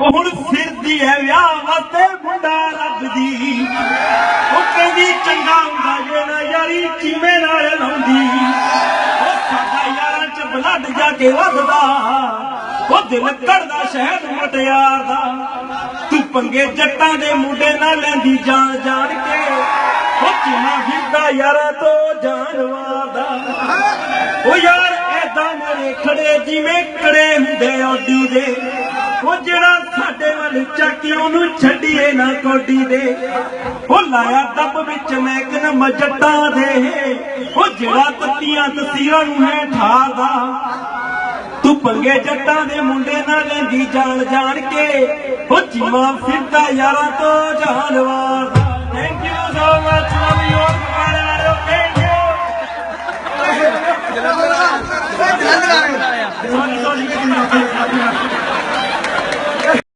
ਉਹ ਫਿਰਦੀ ਐ ਵਿਆਹ ਵਾਸਤੇ? ਮੁੰਡਾ ਲੱਭਦੀ ਉਹ ਕਹਿੰਦੀ, ਚੰਗਾ ਹੁੰਦਾ ਜੇ ਨਾ ਯਾਰੀ ਚੀਮੇ ਨਾਲ ਲਾਉਂਦੀ। ਉਹ ਸਾਡਾ ਯਾਰਾਂ ਚ ਬਲੱਡ ਜਾ ਕੇ ਵੱਧਦਾ। ਉਹ ਦਿਲ ਕੱਢਦਾ ਸ਼ਹਿਦ ਮਟਿਆਰ ਦਾ ਤੂੰ ਪੰਗੇ ਜੱਟਾਂ ਦੇ ਮੁੰਡੇ ਨਾਲ ਲੈਂਦੀ ਜਾਣ ਜਾਣ ਕੇ। ਉਹ ਚੀਮਾ ਫਿਰਦਾ ਯਾਰਾਂ ਤੋਂ ਜਾਨਵਾਰ ਦਾ ਉਹ ਯਾਰ ਐਦਾਂ ਮਰੇ ਖੜੇ, ਜਿਵੇਂ ਕੜੇ ਹੁੰਦੇ ਓਡੀ ਦੇ ਉਹ ਜਿਹੜਾ ਸਾਡੇ ਵੱਲ ਚੱਕੀ ਉਹਨੂੰ ਛੱਡੀਏ ਨਾ ਕੋਡੀ ਦੇ। ਉਹ ਲਾਇਆ ਦੱਬ ਵਿੱਚ ਮੈਂ ਕਿਨ ਮਜਟਾਂ ਦੇ। ਉਹ ਜਿਹੜਾ ਤੱਤੀਆਂ ਤਸੀਰਾਂ ਨੂੰ ਹੈ ਠਾਰਦਾ ਤੂੰ ਪੰਗੇ ਜੱਟਾਂ ਦੇ ਮੁੰਡੇ ਨਾਲ ਲੈਂਦੀ ਜਾਣ ਜਾਣ ਕੇ। ਉਹ ਚੀਮਾ ਫਿਰਦਾ ਯਾਰਾਂ ਤੋਂ ਜਾਨਵਾਰ ਦਾ। Thank you so much love you all father thank you sorry sorry